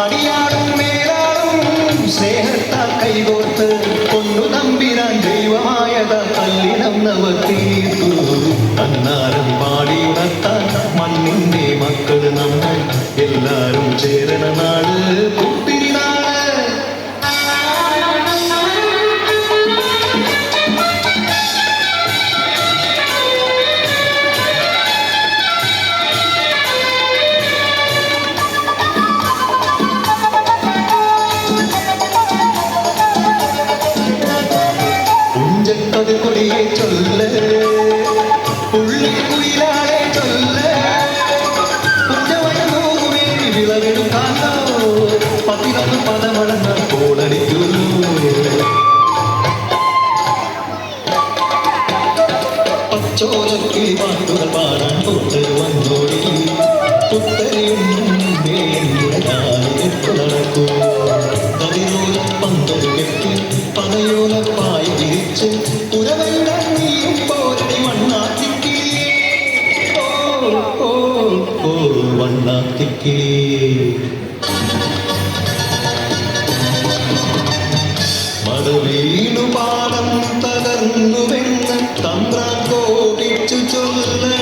அடியாடும் மேலாடும் சேகத்தா கைகோர்த்து கொண்டு நம்பினான் தெய்வமாயத தள்ளி நம் പച്ചോലക്കിൽ പാട്ടുകൾ പാടാൻ തൊട്ട് വന്നോടി പുത്തരിയും നടക്കൂ. കതിരോല പന്തൽ കെട്ടി പനയോല പായ വിരിച്ച് ഉരവെണ്ട നീയും പോരടി വണ്ണാത്തിക്കിളിയേ ഓ ഓ ഓ വണ്ണാത്തിക്കിളിയേ Hallelujah.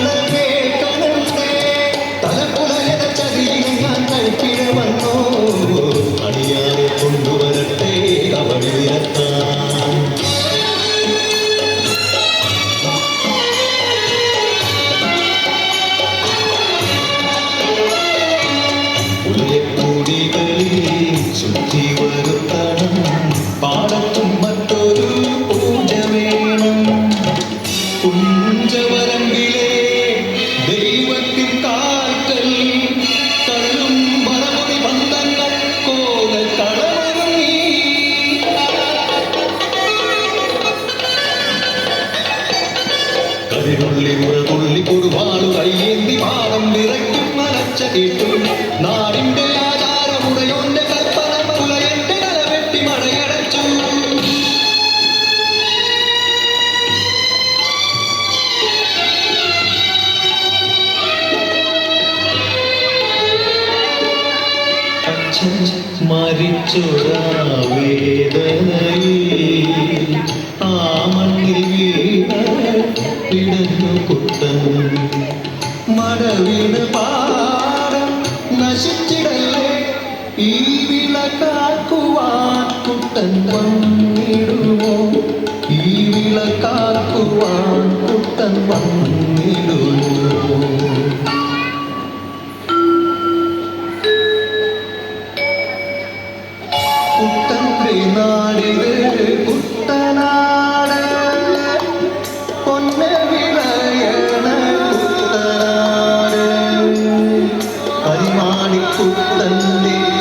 കതിരുള്ളി മുറതുള്ളി കൊടുവാളു കയ്യേന്തി പാടം നിറയ്ക്കും നനച്ച കേട്ടു നാടിന്റെ ആചാരമുടയോന്റെ കൽപ്പന പുലയന്റെ തലവെട്ടി മടയടച്ചു അച്ഛൻ മരിച്ചൊരാ വേദനയിൽ മടവിന് പാടം. നശിച്ചിടല്ലേ ഈ കുട്ടൻ ഈ വിളക്കാക്കുവാൻ കുട്ടന്റെ